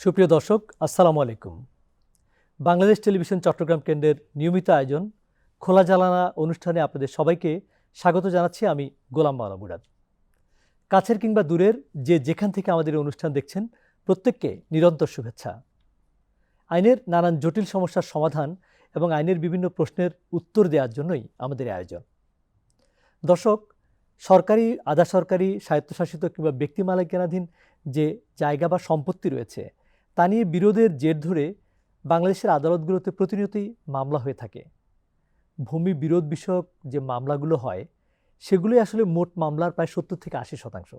সুপ্রিয় দর্শক, আসসালামু আলাইকুম। বাংলাদেশ টেলিভিশন চট্টগ্রাম কেন্দ্রের নিয়মিত আয়োজন খোলা জালানা অনুষ্ঠানে আপনাদের সবাইকে স্বাগত জানাচ্ছি আমি গোলাম মাওলা মুরাদ। কাছের কিংবা দূরের যে যেখান থেকে আমাদের অনুষ্ঠান দেখছেন, প্রত্যেককে নিরন্তর শুভেচ্ছা। আইনের নানান জটিল সমস্যার সমাধান এবং আইনের বিভিন্ন প্রশ্নের উত্তর দেওয়ার জন্যই আমাদের আয়োজন। দর্শক, সরকারি, আধা সরকারি, স্বায়ত্তশাসিত কিংবা ব্যক্তি মালিকানাধীন যে জায়গা বা সম্পত্তি রয়েছে তা নিয়ে বিরোধের জের ধরে বাংলাদেশের আদালতগুলোতে প্রতিনিয়তই মামলা হয়ে থাকে। ভূমি বিরোধ বিষয়ক যে মামলাগুলো হয়, সেগুলোই আসলে মোট মামলার প্রায় সত্তর থেকে আশি শতাংশ।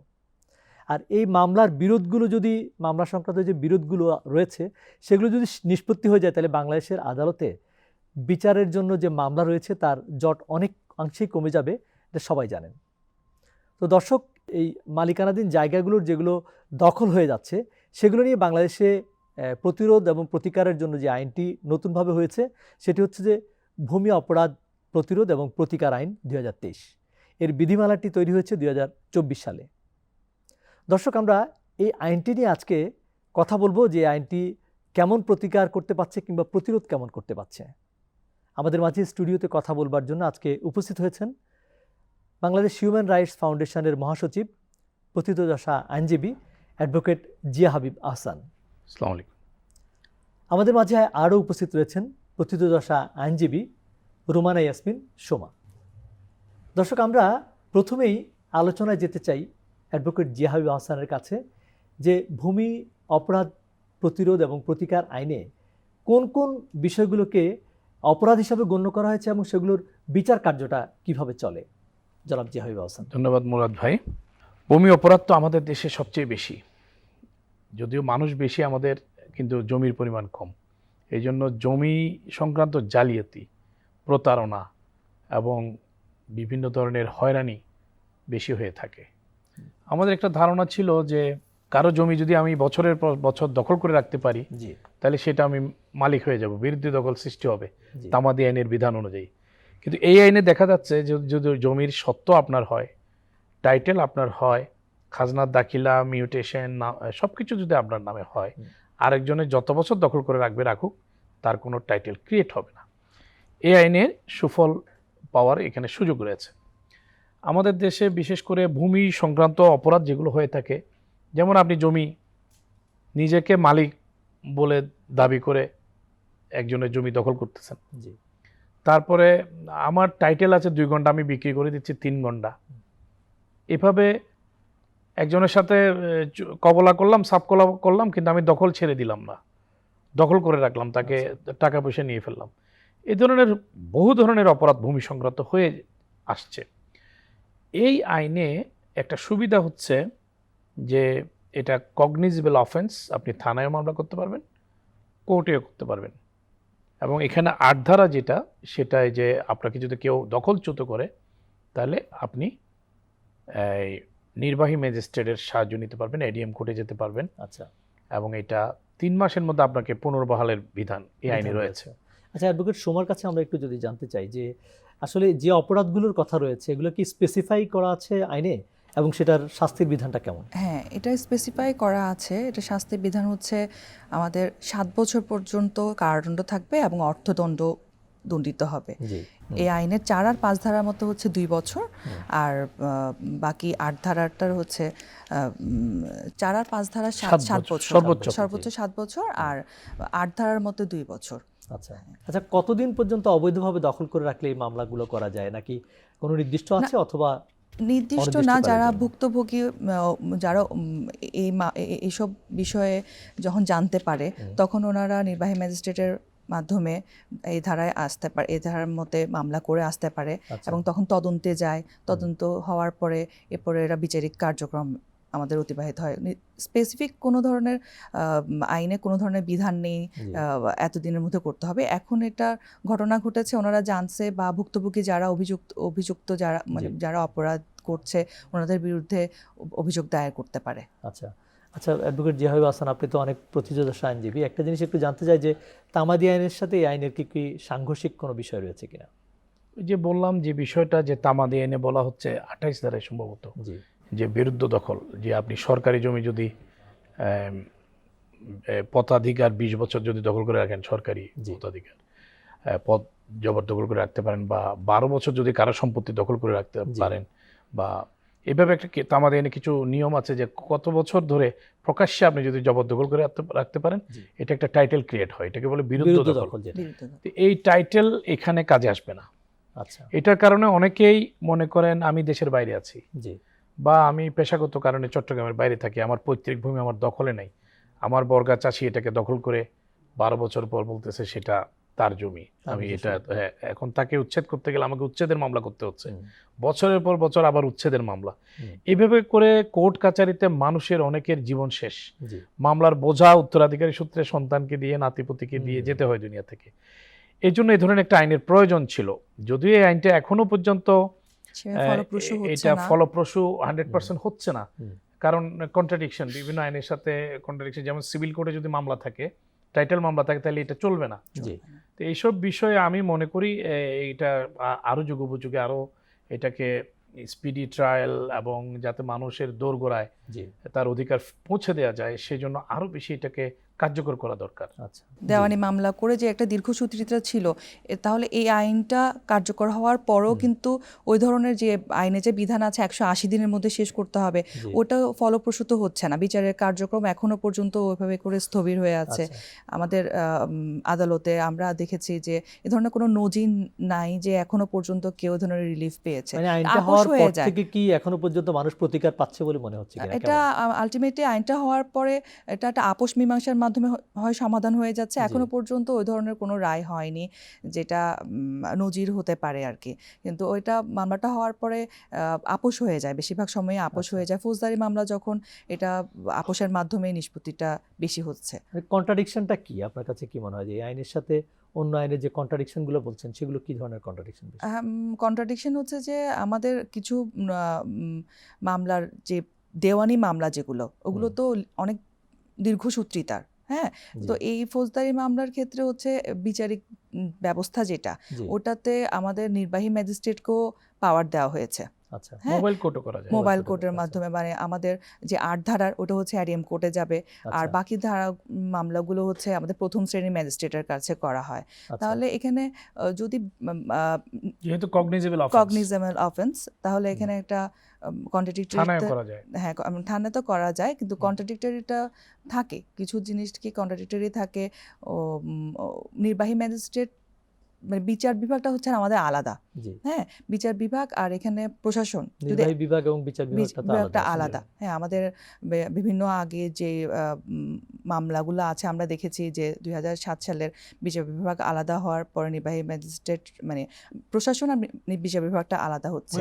আর এই মামলার বিরোধগুলো যদি, মামলা সংক্রান্ত যে বিরোধগুলো রয়েছে, সেগুলো যদি নিষ্পত্তি হয়ে যায়, তাহলে বাংলাদেশের আদালতে বিচারের জন্য যে মামলা রয়েছে, তার জট অনেক অংশেই কমে যাবে, এটা সবাই জানেন। তো দর্শক, এই মালিকানাধীন জায়গাগুলোর যেগুলো দখল হয়ে যাচ্ছে সেগুলো নিয়ে বাংলাদেশে প্রতিরোধ এবং প্রতিকারের জন্য যে আইনটি নতুনভাবে হয়েছে, সেটি হচ্ছে যে ভূমি অপরাধ প্রতিরোধ এবং প্রতিকার আইন দুই হাজার তেইশ। এর বিধিমালাটি তৈরি হয়েছে দুই হাজার চব্বিশ সালে। দর্শক, আমরা এই আইনটি নিয়ে আজকে কথা বলব যে আইনটি কেমন প্রতিকার করতে পারছে কিংবা প্রতিরোধ কেমন করতে পারছে। আমাদের মাঝে স্টুডিওতে কথা বলবার জন্য আজকে উপস্থিত হয়েছেন বাংলাদেশ হিউম্যান রাইটস ফাউন্ডেশনের মহাসচিব প্রথিতযশা আইনজীবী অ্যাডভোকেট জিয়া হাবিব আহসান। আসসালামু আলাইকুম। আমাদের মাঝে আরও উপস্থিত রয়েছেন প্রথিতযশা আইনজীবী রুমানা ইয়াসমিন সোমা। দর্শক আমরা প্রথমেই আলোচনায় যেতে চাই অ্যাডভোকেট জিয়া হাবিব আহসানের কাছে যে ভূমি অপরাধ প্রতিরোধ এবং প্রতিকার আইনে কোন কোন বিষয়গুলোকে অপরাধ হিসাবে গণ্য করা হয়েছে এবং সেগুলোর বিচার কার্যটা কীভাবে চলে? জনাব জিয়া হাবিব আহসান। ধন্যবাদ মুরাদ ভাই। ভূমি অপরাধ তো আমাদের দেশে সবচেয়ে বেশি। যদিও মানুষ বেশি আমাদের কিন্তু জমির পরিমাণ কম। এই জন্য জমি সংক্রান্ত জালিয়াতি প্রতারণা এবং বিভিন্ন ধরনের হয়রানি বেশি হয়ে থাকে। আমাদের একটা ধারণা ছিল যে কারও জমি যদি আমি বছরের পর বছর দখল করে রাখতে পারি তাহলে সেটা আমি মালিক হয়ে যাব বিরুদ্ধে দখল সৃষ্টি হবে তামাদি আইনের বিধান অনুযায়ী। কিন্তু এই আইনে দেখা যাচ্ছে যে যদি জমির সত্ত্ব আপনার হয় টাইটেল আপনার হয় খাজনার দাখিলা মিউটেশন সব কিছু যদি আপনার নামে হয় হুম। আরেকজনের যত বছর দখল করে রাখবে রাখুক তার কোনো টাইটেল ক্রিয়েট হবে না। এই আইনে সুফল পাওয়ার এখানে সুযোগ রয়েছে। আমাদের দেশে বিশেষ করে ভূমি সংক্রান্ত অপরাধ যেগুলো হয়ে থাকে যেমন আপনি জমি নিজেকে মালিক বলে দাবি করে একজনের জমি দখল করতেছেন। জি। তারপরে আমার টাইটেল আছে দুই ঘণ্টা আমি বিক্রি করে দিচ্ছি তিন ঘণ্টা। এভাবে একজনের সাথে কবলা করলাম সাপ কলা করলাম কিন্তু আমি দখল ছেড়ে দিলাম না। দখল করে রাখলাম তাকে টাকা পয়সা নিয়ে ফেললাম। এই ধরনের বহু ধরনের অপরাধ ভূমি সংক্রান্ত হয়ে আসছে। এই আইনে একটা সুবিধা হচ্ছে যে এটা কগনিজেবল অফেন্স আপনি থানায় মামলা করতে পারবেন কোর্টেও করতে পারবেন। এবং এখানে আট ধারা যেটা সেটাই যে আপনাকে যদি কেউ দখলচ্যুত করে তাহলে আপনি এই, নির্বাহী ম্যাজিস্ট্রেটের সাহায্য নিতে পারবেন এডিএম কোর্টে যেতে পারবেন। আচ্ছা। এবং এটা তিন মাসের মধ্যে আপনাকে পুনর্বহালের বিধান এই আইনে রয়েছে। আচ্ছা অ্যাডভোকেট সোমার কাছে আমরা একটু যদি জানতে চাই যে আসলে যে অপরাধগুলোর কথা রয়েছে এগুলো কি স্পেসিফাই করা আছে আইনে? এবং সেটার শাস্তির বিধানটা কেমন? হ্যাঁ এটা স্পেসিফাই করা আছে। এটা শাস্তির বিধান হচ্ছে আমাদের সাত বছর পর্যন্ত কারাদণ্ড থাকবে এবং অর্থদণ্ড দণ্ডিত হবে। এই আইনের চার আর পাঁচ ধারার মতো হচ্ছে দুই বছর আর বাকি আট ধারাটার হচ্ছে চার আর পাঁচ ধারা সাত সাত বছর, সর্বোচ্চ। সাত বছর আর আট ধারার মতো দুই বছর। আচ্ছা আচ্ছা কতদিন পর্যন্ত অবৈধভাবে দখল করে রাখলে এই মামলাগুলো করা যায়? নাকি কোনো নির্দিষ্ট আছে অথবা নির্দিষ্ট না যারা ভুক্তভোগী যারা এই এইসব বিষয়ে যখন জানতে পারে তখন ওনারা নির্বাহী ম্যাজিস্ট্রেটের মাধ্যমে এই ধারায় আসতে পারে এই ধারার মতে মামলা করে আসতে পারে আচ্ছা, এবং তখন তদন্তে যায়। তদন্ত হওয়ার পরে এরপরে এরা বিচারিক কার্যক্রম আমাদের অতিবাহিত হয়। স্পেসিফিক কোনো ধরনের আইনে কোনো ধরনের বিধান নেই এতদিনের মধ্যে করতে হবে। এখন এটা ঘটনা ঘটেছে ওনারা জানছে বা ভুক্তভোগী যারা অভিযুক্ত অভিযুক্ত যারা মানে যারা অপরাধ করছে ওনাদের বিরুদ্ধে অভিযোগ দায়ের করতে পারে। আচ্ছা। আচ্ছা অ্যাডভোকেট জিয়াহিব আসান আপনি তো অনেক প্রতিযোগিতা আইনজীবী একটা জিনিস একটু জানতে চাই যে তামাদি আইনের সাথে এই আইনের কি কি সাংঘর্ষিক কোনো বিষয় রয়েছে কিনা ওই যে বললাম যে বিষয়টা যে তামাদি আইনে বলা হচ্ছে আঠাইশ ধারায় সম্ভবত জি যে বিরুদ্ধ দখল যে আপনি সরকারি জমি যদি পদাধিকার বিশ বছর যদি দখল করে রাখেন সরকারি জি। পদাধিকার এ, পদ জবরদখল করে রাখতে পারেন বা বারো বছর যদি কারও সম্পত্তি দখল করে রাখতে। পারেন বা এভাবে একটা আমাদের এখানে কিছু নিয়ম আছে যে কত বছর ধরে প্রকাশ্যে আপনি যদি জবরদখল করে রাখতে- পারেন এটা একটা টাইটেল ক্রিয়েট হয় এটাকে বলে বিরুদ্ধ দখল। এই টাইটেল এখানে কাজে আসবে না। আচ্ছা। এটার কারণে অনেকেই মনে করেন আমি দেশের বাইরে আছি জি। বা আমি পেশাগত কারণে চট্টগ্রামের বাইরে থাকি আমার পৈতৃক ভূমি আমার দখলে নেই। আমার বর্গা চাষি এটাকে দখল করে বারো বছর পর বলতেছে সেটা তার জমি। আমি এটা হ্যাঁ এখন তাকে উচ্ছেদ করতে গেলে আমাকে উচ্ছেদের মামলা করতে হচ্ছে। বছরের পর বছর আবার উচ্ছেদের মামলা। হুম। এইভাবে করে কোর্ট কাচারিতে মানুষের অনেকের জীবন শেষ। মামলার বোঝা উত্তরাধিকারী সূত্রে সন্তানকে দিয়ে নাতিপতিকে দিয়ে যেতে হয় দুনিয়া থেকে। এই জন্য এই ধরনের একটা আইনের প্রয়োজন ছিল। যদিও এই আইনটা এখনও পর্যন্ত এটা ফলপ্রসূ হান্ড্রেড পার্সেন্ট হচ্ছে না। কারণ কন্ট্রাডিকশন বিভিন্ন আইনের সাথে কন্ট্রাডিকশন যেমন সিভিল কোর্টে যদি মামলা থাকে টাইটেল মামলা থাকে তাহলে এটা চলবে না। জি। তো এইসব বিষয়ে আমি মনে করি এইটা এটা আরও আরও যুগোপযোগী আরও এটাকে স্পিডি ট্রায়াল এবং যাতে মানুষের দোরগোড়ায় তার অধিকার পৌঁছে দেওয়া যায় সেজন্য আরও বেশি এটাকে কার্যকর করা দরকার। আচ্ছা। দেওয়ানি মামলা করে যে একটা দীর্ঘসূত্রিতা ছিল তাহলে এই আইনটা কার্যকর হওয়ার পরও কিন্তু ওই ধরনের যে আইনে যে বিধান আছে একশো আশি দিনের মধ্যে শেষ করতে হবে ওটা ফলপ্রসূত হচ্ছে না। বিচারের কার্যক্রম এখনও পর্যন্ত ওইভাবে করে স্থবির হয়ে আছে। আচ্ছা। আমাদের আহ, উম, আদালতে আমরা দেখেছি যে এ ধরনের কোনো নজির নাই যে এখনও পর্যন্ত কেউ ধরনের রিলিফ পেয়েছে। মানে আইনটা আপোষ হওয়ার পর যায়। থেকে কি এখনও পর্যন্ত মানুষ প্রতিকার পাচ্ছে বলে মনে হচ্ছে কিনা? এটা আলটিমেটলি আইনটা হওয়ার পরে এটা একটা আপোষ মীমাংসার মাধ্যমে হয় সমাধান হয়ে যাচ্ছে। এখনও পর্যন্ত ওই ধরনের কোনো রায় হয়নি যেটা নজির হতে পারে আর কি। কিন্তু ওইটা মামলাটা হওয়ার পরে আপোষ হয়ে যায় বেশিরভাগ সময়ে আপোষ আচ্ছা। হয়ে যায়। ফৌজদারি মামলা যখন এটা আপোষের মাধ্যমে নিষ্পত্তিটা বেশি হচ্ছে। কন্ট্রাডিকশনটা কি? আপনার কাছে কি মনে হয় যে এই আইনের সাথে অন্য আইনের যে কন্ট্রাডিকশনগুলো বলছেন সেগুলো কি ধরনের কন্ট্রাডিকশন কন্ট্রাডিকশন হচ্ছে যে আমাদের কিছু মামলার যে দেওয়ানি মামলা যেগুলো ওগুলো তো অনেক দীর্ঘসূত্রিতার। হ্যাঁ? তো এই ফৌজদারি মামলার ক্ষেত্রে হচ্ছে বিচারিক ব্যবস্থা যেটা ওটাতে আমাদের নির্বাহী ম্যাজিস্ট্রেটকেও পাওয়ার দেওয়া হয়েছে। আচ্ছা হ্যাঁ মোবাইল কোর্টও করা যায় মোবাইল কোর্টে কোর্টের আচ্ছা। মাধ্যমে মানে আমাদের যে আট ধারার ওটা হচ্ছে অ্যাডিএম কোর্টে যাবে আর আচ্ছা, বাকি ধারা মামলাগুলো হচ্ছে আমাদের প্রথম শ্রেণির ম্যাজিস্ট্রেটের কাছে করা হয়। আচ্ছা, তাহলে এখানে যদি যেহেতু কগনিজেবল কগনিজেবল অফেন্স তাহলে এখানে একটা কন্ট্রাডিক্টরি হ্যাঁ থানায় তো করা যায় কিন্তু। কন্ট্রাডিক্টরিটা থাকে। কিছু জিনিস কি কন্ট্রাডিক্টরি থাকে ও, নির্বাহী ম্যাজিস্ট্রেট মানে বিচার বিভাগটা হচ্ছে আমাদের আলাদা। হ্যাঁ বিচার বিভাগ আর এখানে প্রশাসন বিভাগ এবং বিচার বিভাগটা আলাদা হ্যাঁ আমাদের বিভিন্ন আগে যে মামলাগুলো আছে আমরা দেখেছি যে দুই সালের বিচার বিভাগ আলাদা হওয়ার পরে নির্বাহী ম্যাজিস্ট্রেট মানে প্রশাসন আর বিচার বিভাগটা আলাদা হচ্ছে।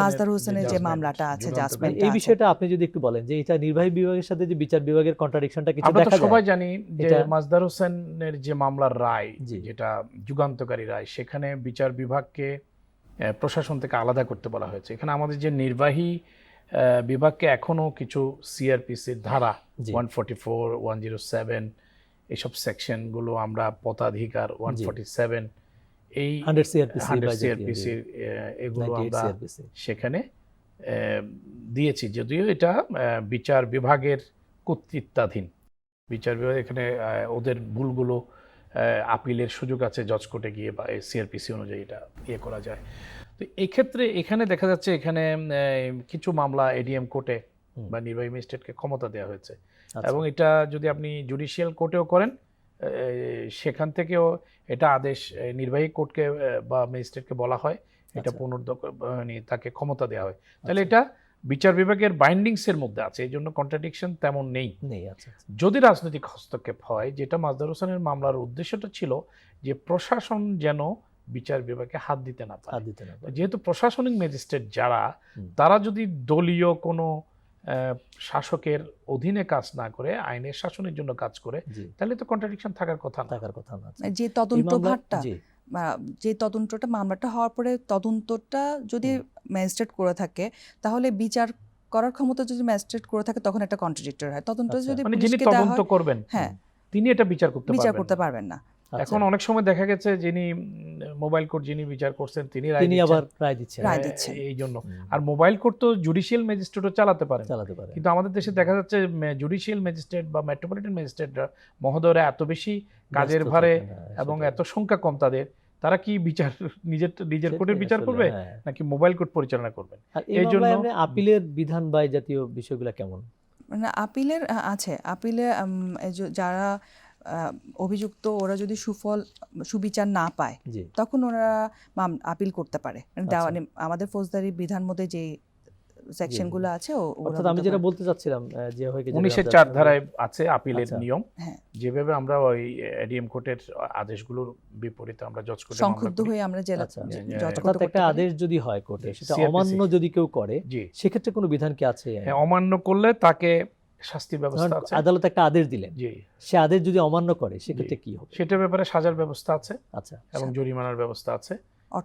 মাজদার হোসেনের যে মামলাটা আছে, judgment এই বিষয়টা আপনি যদি একটু বলেন যে এটা নির্বাহী বিভাগের সাথে যে বিচার বিভাগের কন্ট্রাডিকশনটা কিছু দেখা সবাই জানি যে মাজদার হোসেনের যে মামলার রায় যেটা যুগান্তকারী রায় সেখানে বিচার বিভাগকে প্রশাসন থেকে আলাদা করতে বলা হয়েছে। এখানে আমাদের যে নির্বাহী বিভাগকে এখনও কিছু সিআরপিসির ধারা one forty four one zero seven এইসব সেকশনগুলো আমরা পতাধিকার ওয়ান ফোর্টি সেভেন এই হান্ড্রেড সিআরপিসির এগুলো আমরা সেখানে দিয়েছি। যদিও এটা বিচার বিভাগের কর্তৃত্বাধীন। বিচার বিভাগ এখানে ওদের ভুলগুলো আপিলের সুযোগ আছে জজ কোর্টে গিয়ে বা সিআরপিসি অনুযায়ী এটা ইয়ে করা যায়। তো এক্ষেত্রে এখানে দেখা যাচ্ছে এখানে কিছু মামলা এডিএম কোর্টে বা নির্বাহী ম্যাজিস্ট্রেটকে ক্ষমতা দেওয়া হয়েছে আচ্ছা, এবং এটা যদি আপনি জুডিশিয়াল কোর্টেও করেন সেখান থেকেও এটা আদেশ নির্বাহী কোর্টকে বা ম্যাজিস্ট্রেটকে বলা হয় এটা আচ্ছা। পুনর্দখল মানে তাকে ক্ষমতা দেওয়া হয় তাহলে আচ্ছা। এটা বিচার বিভাগের বাইন্ডিংসের মধ্যে আছে এই জন্য কন্ট্রাডিকশন তেমন নেই নেই। যদি রাজনৈতিক হস্তক্ষেপ হয় যেটা মাজদার হোসেনের মামলার উদ্দেশ্যটা ছিল যে প্রশাসন যেন বিচার বিভাগে হাত দিতে না হাত পারে দিতে না পারে। যেহেতু প্রশাসনিক ম্যাজিস্ট্রেট যারা তারা যদি দলীয় কোনো শাসকের অধীনে কাজ না করে আইনের শাসনের জন্য কাজ করে তাহলে তো কন্ট্রাডিকশন থাকার কথা থাকার কথা না। যে তদন্ত ভারটা যে তদন্তটা মামলাটা হওয়ার পরে তদন্তটা যদি ম্যাজিস্ট্রেট করে থাকে তাহলে বিচার করার ক্ষমতা যদি ম্যাজিস্ট্রেট করে থাকে তখন একটা কন্ট্রাডিক্টর হয়। তদন্ত আচ্ছা। যদি মানে যিনি পুলিশকে দেওয়া তদন্ত হয় করবেন হ্যাঁ। তিনি এটা বিচার করতে বিচার করতে পারবেন না। এখন অনেক সময় দেখা গেছে যিনি মোবাইল কোর্ট যিনি বিচার করছেন তিনি তিনি আবার রায় দিচ্ছেন। রায় দিচ্ছেন। এই জন্য। আর মোবাইল কোর্ট তো জুডিশিয়াল ম্যাজিস্ট্রেটও চালাতে পারেন। চালাতে পারে কিন্তু আমাদের দেশে দেখা যাচ্ছে জুডিশিয়াল ম্যাজিস্ট্রেট বা মেট্রোপলিটন ম্যাজিস্ট্রেটরা মহোদয়রা এত বেশি কাজের ভারে এবং এত সংখ্যা কম তাদের তারা কি বিচার নিজের নিজের কোর্টের বিচার করবে হ্যাঁ। নাকি মোবাইল কোর্ট পরিচালনা করবেন? আর এই জন্য- আপিলের বিধান বা জাতীয় বিষয়গুলো কেমন? মানে আপিলের আছে। আপিলে উম, যারা অভিযুক্ত ওরা যদি সুফল সুবিচার না পায় তখন ওরা আপিল করতে পারে। মানে দেওয়া আচ্ছা। মানে আমাদের ফৌজদারি বিধান মধ্যে যে সেকশনগুলো আছে ও- অর্থাৎ আমি যেটা বলতে চাচ্ছিলাম যে হয়ে গেছে উনিশের রাজা- চার ধারায় আছে আপিলের আচ্ছা। নিয়ম। হ্যাঁ। যেভাবে আমরা ওই এডিএম কোর্টের আদেশগুলোর বিপরীতে আমরা জজ কোর্টে সংক্ষুব্ধ হয়ে আমরা জেলা আচ্ছা, জজ কোর্টে একটা আদেশ যদি হয় কোর্টে সেটা অমান্য যদি কেউ করে সেক্ষেত্রে কোনো বিধান কি আছে? হ্যাঁ অমান্য করলে তাকে শাস্তির ব্যবস্থা আছে। আদালত একটা আদেশ দিলেন। জি। সে আদেশ যদি অমান্য করে সেক্ষেত্রে কি হবে? সেটার ব্যাপারে সাজার ব্যবস্থা আছে আচ্ছা এবং জরিমানার ব্যবস্থা আছে।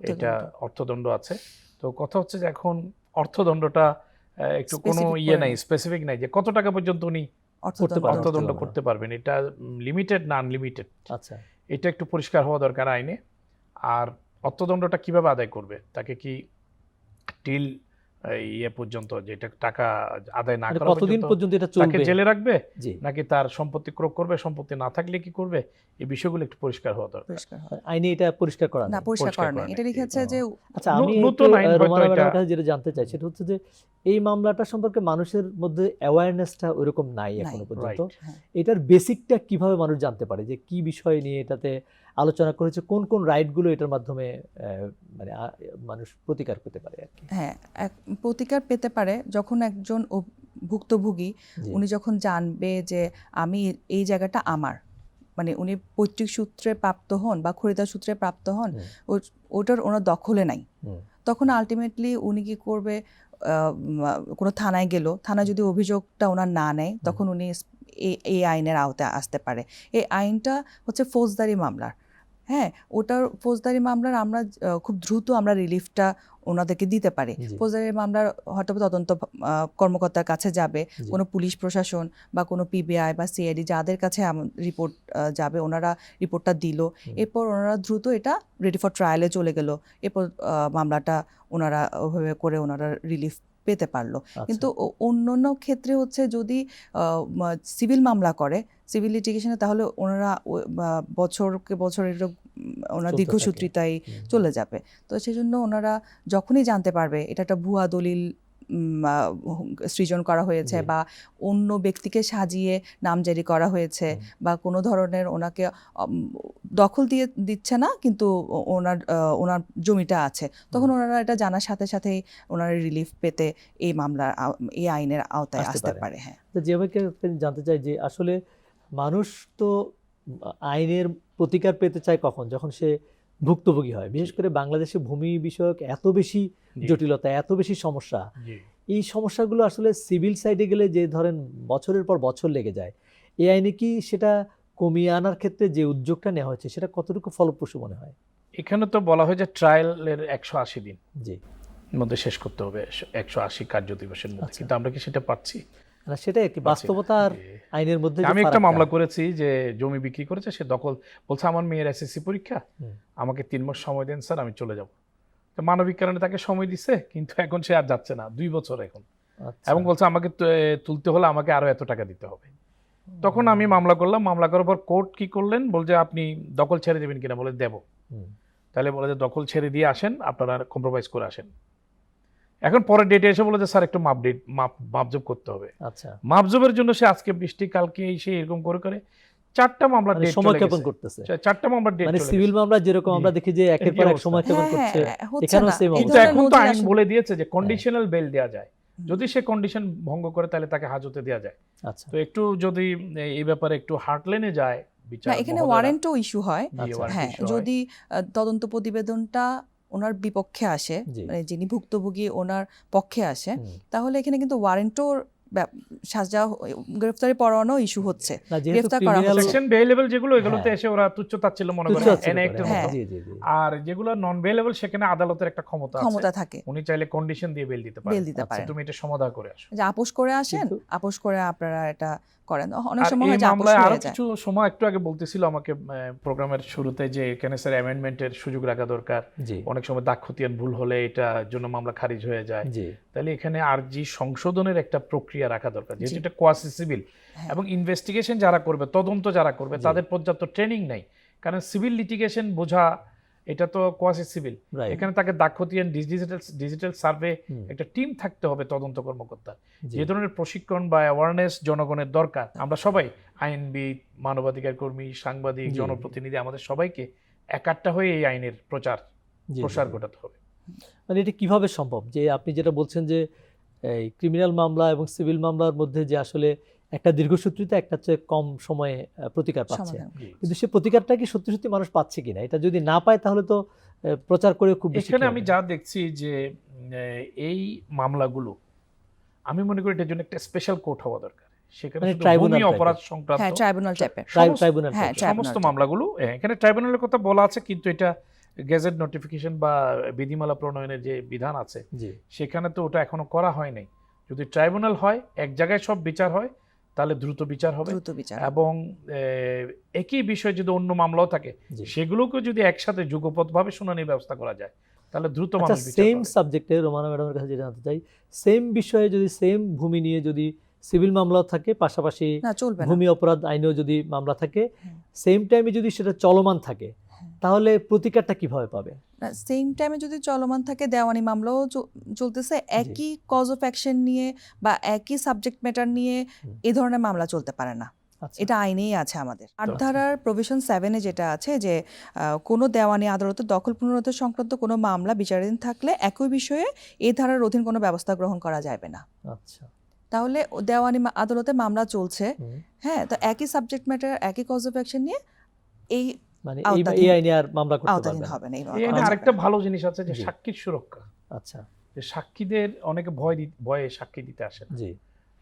এটা অর্থদণ্ড আছে। তো কথা হচ্ছে যে এখন অর্থদণ্ডটা আহ, একটু কোনো ইয়ে নাই। স্পেসিফিক নাই যে কত টাকা পর্যন্ত উনি অর্থদণ্ড। করতে পারবেন। এটা লিমিটেড না আনলিমিটেড আচ্ছা। এটা একটু পরিষ্কার হওয়া দরকার আইনে। আর অর্থদণ্ডটা কীভাবে আদায় করবে? তাকে কি টিল ইয়ে পর্যন্ত যেটা টাকা আদায় না মানে করা কতদিন পর্যন্ত এটা তাকে জেলে রাখবে? নাকি তার সম্পত্তি ক্রোক করবে সম্পত্তি না থাকলে কি করবে? এই বিষয়গুলো একটু পরিষ্কার হওয়া দরকার। আইনে এটা পরিষ্কার করা না পরিষ্কার করা। এটা লিখেছে যে আচ্ছা আমি নতুন আইন হয়তো এটা- যেটা জানতে চাই সেটা হচ্ছে যে এই মামলাটা সম্পর্কে মানুষের মধ্যে অ্যাওয়ারনেসটা ওইরকম নাই এখনও পর্যন্ত. হ্যাঁ। এটার বেসিকটা কীভাবে মানুষ জানতে পারে? যে কি বিষয় নিয়ে এটাতে আলোচনা করেছে কোন কোন রাইটগুলো এটার মাধ্যমে মানে মানুষ প্রতিকার পেতে পারে আর কি? হ্যাঁ প্রতিকার পেতে পারে যখন একজন ভুক্তভোগী উনি যখন জানবে যে আমি এই জায়গাটা আমার মানে উনি পৈতৃক সূত্রে প্রাপ্ত হন বা খরিদার সূত্রে প্রাপ্ত হন ওটার ওনার দখলে নাই। তখন আলটিমেটলি উনি কি করবে কোনো থানায় গেল থানা যদি অভিযোগটা ওনার না নেয় তখন উনি এই- এই আইনের আওতায় আসতে পারে। এই আইনটা হচ্ছে ফৌজদারি মামলার। হ্যাঁ ওটার ফৌজদারি মামলার আমরা খুব দ্রুত আমরা রিলিফটা ওনাদেরকে দিতে পারি। ফৌজদারি মামলার হয়তো তদন্ত কর্মকর্তার কাছে যাবে কোনো পুলিশ প্রশাসন বা কোনো পিবিআই বা সিআইডি যাদের কাছে রিপোর্ট যাবে ওনারা রিপোর্টটা দিল। এরপর ওনারা দ্রুত এটা রেডি ফর ট্রায়ালে চলে গেল। এরপর মামলাটা ওনারা ওভাবে করে ওনারা রিলিফ পেতে পারল। আচ্ছা, কিন্তু অন্যান্য ক্ষেত্রে হচ্ছে যদি সিভিল মামলা করে সিভিল লিটিগেশনে তাহলে ওনারা বছরকে বছর এরকম ওনার দীর্ঘসূত্রিতাই চলে যাবে। তো সেজন্য ওনারা যখনই জানতে পারবে এটা একটা ভুয়া দলিল সৃজন করা হয়েছে বা অন্য ব্যক্তিকে সাজিয়ে নামজারি করা হয়েছে বা কোনো ধরনের ওনাকে দখল দিয়ে দিচ্ছে না কিন্তু ওনার ওনার জমিটা আছে। তখন ওনারা এটা জানার সাথে সাথেই ওনারা রিলিফ পেতে এই মামলার এই আইনের আওতায় আসতে পারে। হ্যাঁ। তো যেভাবে জানতে চাই যে আসলে মানুষ তো আইনের প্রতিকার পেতে চায় কখন? যখন সে ভুক্তভোগী হয়। বিশেষ করে বাংলাদেশে ভূমি বিষয়ক এত বেশি জটিলতা এত বেশি সমস্যা এই সমস্যাগুলো আসলে সিভিল সাইডে গেলে যে ধরেন বছরের পর বছর লেগে যায় এই আইনে কি সেটা কমিয়ে আনার ক্ষেত্রে যে উদ্যোগটা নেওয়া হয়েছে সেটা কতটুকু ফলপ্রসূ মনে হয়? এখানে তো বলা হয় যে ট্রায়ালের একশো আশি দিন জি। মধ্যে শেষ করতে হবে একশো আশি কার্য দিবসের মধ্যে। আচ্ছা। কিন্তু আমরা কি সেটা পাচ্ছি? না সেটাই আর কি বাস্তবতা আইনের মধ্যে আমি একটা মামলা করেছি যে জমি বিক্রি করেছে সে দখল বলছে আমার মেয়ের এসএসসি পরীক্ষা আমাকে তিন মাস সময় দেন স্যার আমি চলে যাব। তো মানবিক কারণে তাকে সময় দিছে কিন্তু এখন সে আর যাচ্ছে না দুই বছর এখন। আচ্ছা। এবং বলছে আমাকে তুলতে হলে আমাকে আরও এত টাকা দিতে হবে। তখন আমি মামলা করলাম মামলা করার পর কোর্ট কি করলেন বলছে আপনি দখল ছেড়ে দেবেন কিনা বলে দেব। তাহলে বলে যে দখল ছেড়ে দিয়ে আসেন আপনারা কম্প্রোমাইজ করে আসেন। এখন পরের ডেটে এসে বলে যে স্যার একটু মাপ ডেট মাপ মাপজব করতে হবে। আচ্ছা। মাপজবের জন্য সে আজকে বৃষ্টি কালকে এসে এরকম করে করে চারটা মামলা মানে ডেট সময় ক্ষেপণ করতেছে। চারটা মামলা ডেট মানে সিভিল মামলা যেরকম আমরা দেখি যে একের পর এক অবস্থা? সময় ক্ষেপণ হ্যাঁ, করছে হ্যাঁ, এখানেও। কিন্তু এখন তো আইন বলে দিয়েছে যে কন্ডিশনাল বেল দেওয়া যায়। যদি সে কন্ডিশন ভঙ্গ করে তাহলে তাকে হাজতে দেওয়া যায়। আচ্ছা। তো একটু যদি এই ব্যাপারে একটু হার্টলেনে যায় বিচার এখানে ওয়ারেন্টও ইস্যু হয়। আচ্ছা। হ্যাঁ যদি তদন্ত প্রতিবেদনটা ওনার বিপক্ষে আসে মানে যিনি ভুক্তভোগী ওনার পক্ষে আসে তাহলে এখানে কিন্তু ওয়ারেন্টও সাজা গ্রেফতারি ইস্যু হচ্ছে। গ্রেফতার করা হচ্ছে। সেকশন যেগুলো এগুলোতে হ্যাঁ। এসে ওরা তুচ্ছ তাচ্ছিল্য মনে করে হ্যাঁ। মতো। জি, জি, জি। আর যেগুলো নন সেখানে আদালতের একটা ক্ষমতা আছে। ক্ষমতা থাকে। উনি চাইলে কন্ডিশন দিয়ে বেল দিতে পারেন। বেল দিতে আচ্ছা, পারেন। তুমি এটা সমাধান করে আসো। যে আপোষ করে আসেন আপোষ করে আপনারা এটা করেন। অনেক সময় হয় যে আপোষ হয়ে যায়। কিছু সময় একটু আগে বলতেছিল আমাকে প্রোগ্রামের শুরুতে যে এখানে স্যার অ্যামেন্ডমেন্টের সুযোগ রাখা দরকার। অনেক সময় দাগ খতিয়ান ভুল হলে এটা জন্য মামলা খারিজ হয়ে যায়। জি। তাহলে এখানে আরজি সংশোধনের একটা প্রক্রিয়া রাখা দরকার যেহেতু এটা কোয়াসি সিভিল হ্যাঁ। এবং ইনভেস্টিগেশন যারা করবে তদন্ত যারা করবে তাদের পর্যাপ্ত ট্রেনিং নাই। কারণ সিভিল লিটিগেশন বোঝা এটা তো কোয়াসি সিভিল এখানে তাকে দাক্ষতিয়ান ডিজিটাল ডিজিটাল সার্ভে একটা টিম থাকতে হবে তদন্ত কর্মকর্তা যে ধরনের প্রশিক্ষণ বা অ্যাওয়ারনেস জনগণের দরকার আমরা সবাই আইনবিদ মানবাধিকার কর্মী সাংবাদিক জনপ্রতিনিধি আমাদের সবাইকে একাট্টা হয়ে এই আইনের প্রচার প্রসার ঘটাতে হবে। মানে এটা কীভাবে সম্ভব? যে আপনি যেটা বলছেন যে এই ক্রিমিনাল মামলা এবং সিভিল মামলার মধ্যে যে আসলে একটা দীর্ঘসূত্রিতা একটা হচ্ছে কম সময়ে প্রতিকার পাচ্ছে। কিন্তু সে প্রতিকারটা কি সত্যি সত্যি মানুষ পাচ্ছে কিনা? এটা যদি না পায় তাহলে তো প্রচার করে খুব বেশি এখানে আমি যা দেখছি যে এই মামলাগুলো আমি মনে করি এটার জন্য একটা স্পেশাল কোর্ট হওয়া দরকার। সেখানে মানে শুধু tribunal ভূমি অপরাধ সংক্রান্ত হ্যাঁ ট্রাইব্যুনাল টাইপের সমস্ত- ট্রাইব্যুনাল হ্যাঁ। মামলাগুলো হ্যাঁ, এখানে ট্রাইব্যুনালের কথা বলা আছে কিন্তু এটা গেজেট নোটিফিকেশন বা বিধিমালা প্রণয়নের যে বিধান আছে জি সেখানে তো ওটা এখনও করা হয় নাই যদি ট্রাইব্যুনাল হয় এক জায়গায় সব বিচার হয় তাহলে দ্রুত বিচার হবে দ্রুত বিচার এবং একই বিষয়ে যদি অন্য মামলাও থাকে সেগুলোকে যদি একসাথে যুগপথভাবে শুনানির ব্যবস্থা করা যায় তাহলে দ্রুত আচ্ছা সেম। সাবজেক্টে রোমানা ম্যাডামের কাছে যেটা জানতে চাই সেম বিষয়ে যদি সেম ভূমি নিয়ে যদি সিভিল মামলাও থাকে পাশাপাশি ভূমি অপরাধ আইনেও যদি মামলা থাকে। সেম টাইমে যদি সেটা চলমান থাকে। তাহলে প্রতিকারটা কীভাবে পাবে? সেম টাইমে যদি চলমান থাকে দেওয়ানি মামলাও চলতেছে। একই কজ অফ অ্যাকশন নিয়ে বা একই সাবজেক্ট ম্যাটার নিয়ে এ ধরনের মামলা চলতে পারে না। আচ্ছা। এটা আইনেই আছে আমাদের। আট ধারার প্রভিশন সেভেনে যেটা আছে যে কোনো দেওয়ানি আদালতে দখল পুনরুদ্ধার সংক্রান্ত কোনো মামলা বিচারাধীন থাকলে একই বিষয়ে এ ধারার অধীন কোনো ব্যবস্থা গ্রহণ করা যাবে না। আচ্ছা। তাহলে দেওয়ানি আদালতে মামলা চলছে। হ্যাঁ তো একই সাবজেক্ট ম্যাটার একই কজ অফ অ্যাকশন নিয়ে এই মানে এই আইনে আর মামলা করতে পারবে না। হবে এই আরেকটা ভালো জিনিস আছে যে সাক্ষীর সুরক্ষা। আচ্ছা। যে সাক্ষীদের অনেকে ভয় ভয়ে সাক্ষী দিতে আসে জি।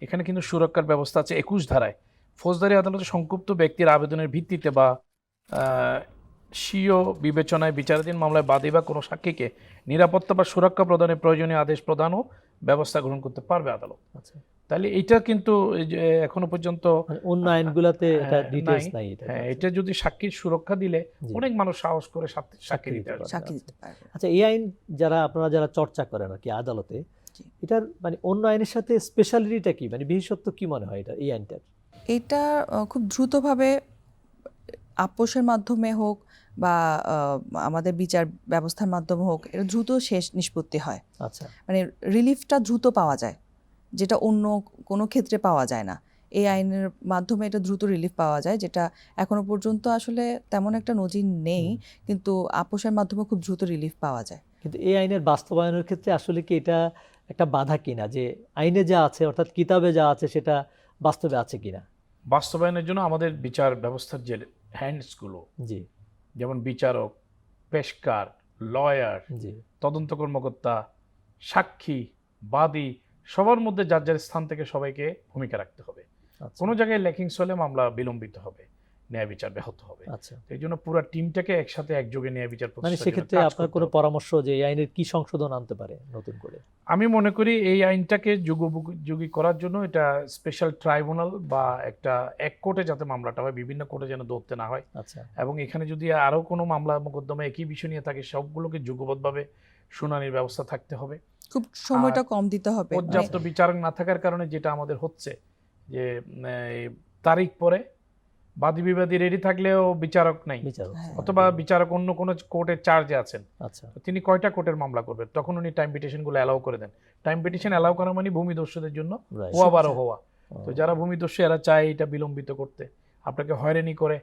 এখানে কিন্তু সুরক্ষার ব্যবস্থা আছে একুশ ধারায়। ফৌজদারি আদালতে সংক্ষুব্ধ ব্যক্তির আবেদনের ভিত্তিতে বা আহ, স্বীয় বিবেচনায় বিচারাধীন মামলায় বাদী বা কোনো সাক্ষীকে নিরাপত্তা বা সুরক্ষা প্রদানের প্রয়োজনীয় আদেশ প্রদানও ব্যবস্থা গ্রহণ করতে পারবে আদালত। আচ্ছা। তাহলে এটা কিন্তু এখনও পর্যন্ত মানে অন্য আইনগুলোতে এটা হ্যাঁ, ডিটেইলস নাই। নাই এটা। হ্যাঁ এটা যদি সাক্ষীর সুরক্ষা দিলে অনেক মানুষ সাহস করে সাক্ষী- দিতে পারবে। সাক্ষী আচ্ছা। এই আইন যারা আপনারা যারা চর্চা করেন আর কি আদালতে এটার মানে অন্য আইনের সাথে স্পেশালিটিটা কি? মানে বিশেষত্ব কি মনে হয় এটা এই আইনটার? এটা খুব দ্রুতভাবে আপোষের মাধ্যমে হোক বা আমাদের বিচার ব্যবস্থার মাধ্যমে হোক এটা দ্রুত শেষ নিষ্পত্তি হয়। আচ্ছা। মানে রিলিফটা দ্রুত পাওয়া যায় যেটা অন্য কোনো ক্ষেত্রে পাওয়া যায় না। এই আইনের মাধ্যমে এটা দ্রুত রিলিফ পাওয়া যায় যেটা এখনও পর্যন্ত আসলে তেমন একটা নজির নেই কিন্তু আপোষের মাধ্যমে খুব দ্রুত রিলিফ পাওয়া যায়। কিন্তু এই আইনের বাস্তবায়নের ক্ষেত্রে আসলে কি এটা একটা বাধা কিনা? যে আইনে যা আছে অর্থাৎ কিতাবে যা আছে সেটা বাস্তবে আছে কিনা? বাস্তবায়নের জন্য আমাদের বিচার ব্যবস্থার যে হ্যান্ডসগুলো জি। যেমন বিচারক পেশকার লয়ার জি। তদন্ত কর্মকর্তা সাক্ষী বাদী সবার মধ্যে যার যার স্থান থেকে সবাইকে ভূমিকা রাখতে হবে। আচ্ছা। কোনো জায়গায় লেকিংস হলে মামলা বিলম্বিত হবে। ন্যায় বিচার ব্যাহত হবে। আচ্ছা। এই জন্য পুরো টিমটাকে একসাথে একযোগে ন্যায় বিচার মানে সেক্ষেত্রে আপনার কোনো পরামর্শ যে এই আইনের কি সংশোধন আনতে পারে নতুন করে? আমি মনে করি এই আইনটাকে যুগোপযোগী করার জন্য এটা স্পেশাল ট্রাইব্যুনাল বা একটা এক কোর্টে যাতে মামলাটা হয় বিভিন্ন কোর্টে যেন ধরতে না হয়। আচ্ছা। এবং এখানে যদি আরও কোনো মামলা মোকদ্দমা একই বিষয় নিয়ে থাকে সবগুলোকে যুগবদ্ধভাবে শুনানির ব্যবস্থা থাকতে হবে। খুব সময়টা কম দিতে হবে। মানে পর্যাপ্ত বিচারক না থাকার কারণে যেটা আমাদের হচ্ছে যে তারিখ পরে বাদী বিবাদী রেডি থাকলেও বিচারক নাই। হ্যাঁ। অথবা বিচারক অন্য কোনো কোর্টের চার্জে আছেন। আচ্ছা। তিনি কয়টা কোর্টের মামলা করবেন? তখন উনি টাইম পিটিশনগুলো অ্যালাউ করে দেন। টাইম পিটিশন অ্যালাউ করা মানে ভূমি দস্যুদের জন্য হোয়া হওয়া বারো হওয়া। তো যারা ভূমি ভূমিদস্যু এরা চায় এটা বিলম্বিত করতে। আপনাকে হয়রানি করে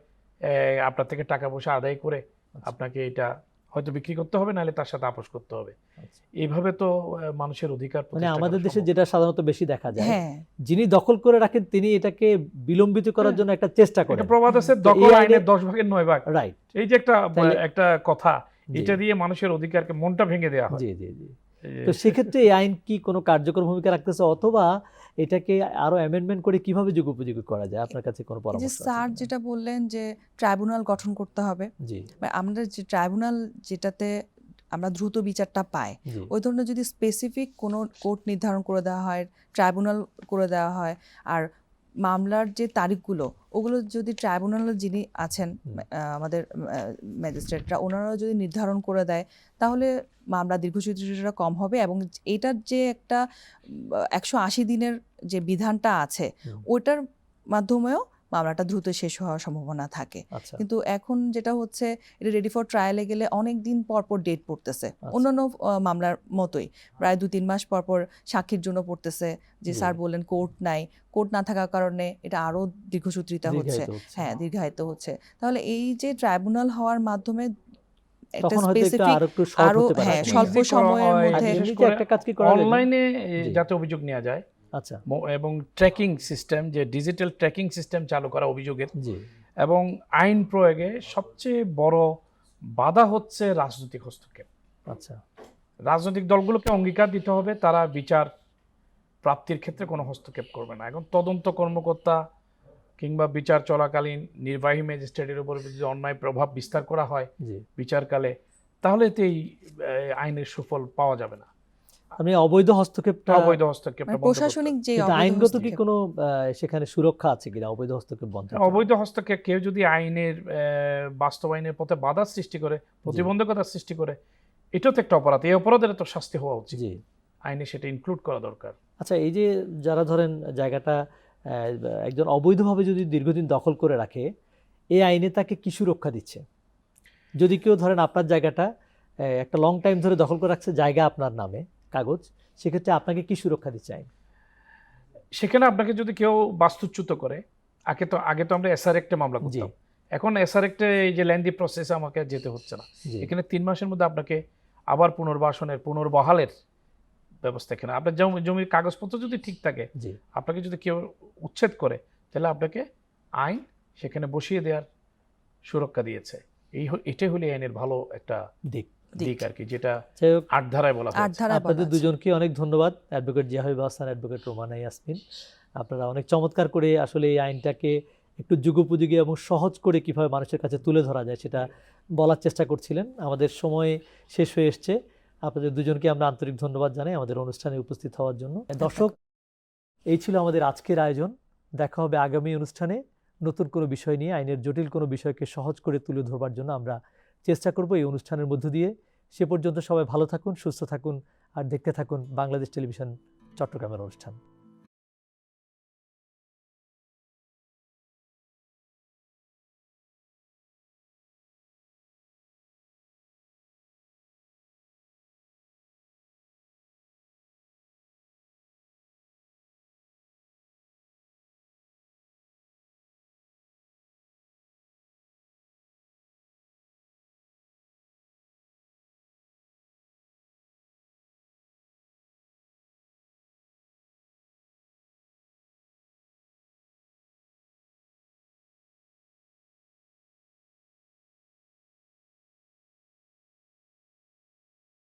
আপনার থেকে টাকা পয়সা আদায় করে আচ্ছা। আপনাকে এটা হয়তো বিক্রি করতে হবে নাহলে তার সাথে আপোষ করতে হবে। আচ্ছা। এইভাবে তো মানুষের অধিকার মানে আমাদের দেশে যেটা সাধারণত বেশি দেখা যায় হ্যাঁ। যিনি দখল করে রাখেন তিনি এটাকে বিলম্বিত করার হ্যাঁ। জন্য একটা চেষ্টা একটা করেন। প্রবাদ আছে দখল আইনে- আইনের দশ ভাগের নয় ভাগ। রাইট এই যে একটা একটা কথা এটা দিয়ে মানুষের অধিকারকে মনটা ভেঙে দেওয়া হয়। জি জি জি। তো সেক্ষেত্রে এই আইন কি কোনো কার্যকর ভূমিকা রাখতেছে? অথবা এটাকে আরও অ্যামেন্ডমেন্ট করে কীভাবে যুগ উপযোগী করা যায়? আপনার কাছে কোনো পরামর্শ আছে স্যার যেটা বললেন যে ট্রাইব্যুনাল গঠন করতে হবে জি। আমাদের আমরা যে ট্রাইব্যুনাল যেটাতে আমরা দ্রুত বিচারটা পাই ওই ধরনের যদি স্পেসিফিক কোনো কোর্ট নির্ধারণ করে দেওয়া হয় ট্রাইব্যুনাল করে দেওয়া হয় আর মামলার যে তারিখগুলো ওগুলো যদি ট্রাইব্যুনালের যিনি আছেন আমাদের ম্যাজিস্ট্রেটরা ওনারা যদি নির্ধারণ করে দেয় তাহলে মামলা দীর্ঘসূত্রিটা কম হবে এবং এটার যে একটা একশো আশি দিনের যে বিধানটা আছে ওটার মাধ্যমেও মামলাটা দ্রুত শেষ হওয়ার সম্ভাবনা থাকে। আচ্ছা। কিন্তু এখন যেটা হচ্ছে এটা রেডি ফর ট্রায়ালে গেলে অনেক দিন পর পর ডেট পড়তেছে। আচ্ছা। অন্যান্য মামলার মতোই। প্রায় দু তিন মাস পর পর সাক্ষীর জন্য পড়তেছে যে স্যার বললেন কোর্ট নাই। কোর্ট না থাকার কারণে এটা আরও দীর্ঘসূত্রিতা হচ্ছে। হচ্ছে। হ্যাঁ দীর্ঘায়িত হচ্ছে। তাহলে এই যে ট্রাইব্যুনাল হওয়ার মাধ্যমে একটা স্পেসিফিক আরও পারে। হ্যাঁ, স্বল্প সময়ের মধ্যে- বিশেষ এমনিতে করে একটা কাজ কি করা অনলাইনে যাতে অভিযোগ নেওয়া যায় আচ্ছা। এবং ট্র্যাকিং সিস্টেম যে ডিজিটাল ট্র্যাকিং সিস্টেম চালু করা অভিযোগের। এবং আইন প্রয়োগে সবচেয়ে বড় বাধা হচ্ছে রাজনৈতিক হস্তক্ষেপ। আচ্ছা। রাজনৈতিক দলগুলোকে অঙ্গীকার দিতে হবে তারা বিচার প্রাপ্তির ক্ষেত্রে কোনো হস্তক্ষেপ করবে না। এখন তদন্ত কর্মকর্তা কিংবা বিচার চলাকালীন নির্বাহী ম্যাজিস্ট্রেটের উপর যদি অন্যায় প্রভাব বিস্তার করা হয় বিচারকালে তাহলে এতে এই আইনের সুফল পাওয়া যাবে না। আমি অবৈধ হস্তক্ষেপটা অবৈধ হস্তক্ষেপটা মানে। প্রশাসনিক যে আইনগত কি কোনো আহ, সেখানে সুরক্ষা আছে কিনা? অবৈধ হস্তক্ষেপ বন্ধ অবৈধ হস্তক্ষেপ কেউ যদি আইনের আহ, বাস্তবায়নের পথে বাধা সৃষ্টি করে প্রতিবন্ধকতা সৃষ্টি করে এটাও তো একটা অপরাধ। এই অপরাধের তো শাস্তি হওয়া উচিত। জি। আইনে সেটা ইনক্লুড করা দরকার। আচ্ছা এই যে যারা ধরেন জায়গাটা আহ, একজন অবৈধভাবে যদি দীর্ঘদিন দখল করে রাখে এই আইনে তাকে কি সুরক্ষা দিচ্ছে? যদি কেউ ধরেন আপনার জায়গাটা আহ, একটা লং টাইম ধরে দখল করে রাখছে জায়গা আপনার নামে কাগজ সেক্ষেত্রে আপনাকে কি সুরক্ষা দিতে আইন সেখানে আপনাকে যদি কেউ বাস্তুচ্যুত করে আগে তো আগে তো আমরা এসআর একটা মামলা করতাম। এখন এসআর একটা এই যে ল্যান্ডি প্রসেসে আমাকে যেতে হচ্ছে না। এখানে তিন মাসের মধ্যে আপনাকে আবার পুনর্বাসনের পুনর্বহালের ব্যবস্থা এখানে। আপনার জমি জমির কাগজপত্র যদি ঠিক থাকে আপনাকে যদি কেউ উচ্ছেদ করে তাহলে আপনাকে আইন সেখানে বসিয়ে দেওয়ার সুরক্ষা দিয়েছে। এই এটাই হলে আইনের ভালো একটা দিক। দিক। আর কি যেটা হোক আট ধারায় বলা আট ধারায় আপনাদের দুজনকে অনেক ধন্যবাদ অ্যাডভোকেট জিয়াহিব হাসান অ্যাডভোকেট রোমানা ইয়াসমিন। আপনারা অনেক চমৎকার করে আসলে এই আইনটাকে একটু যুগোপযোগী এবং সহজ করে কীভাবে মানুষের কাছে তুলে ধরা যায় সেটা বলার চেষ্টা করছিলেন। আমাদের সময় শেষ হয়ে এসছে। আপনাদের দুজনকে আমরা আন্তরিক ধন্যবাদ জানাই আমাদের অনুষ্ঠানে উপস্থিত হওয়ার জন্য। দর্শক এই ছিল আমাদের আজকের আয়োজন। দেখা হবে আগামী অনুষ্ঠানে। নতুন কোনো বিষয় নিয়ে আইনের জটিল কোনো বিষয়কে সহজ করে তুলে ধরবার জন্য আমরা চেষ্টা করব এই অনুষ্ঠানের মধ্য দিয়ে। সে পর্যন্ত সবাই ভালো থাকুন, সুস্থ থাকুন, আর দেখতে থাকুন বাংলাদেশ টেলিভিশন চট্টগ্রামের অনুষ্ঠান।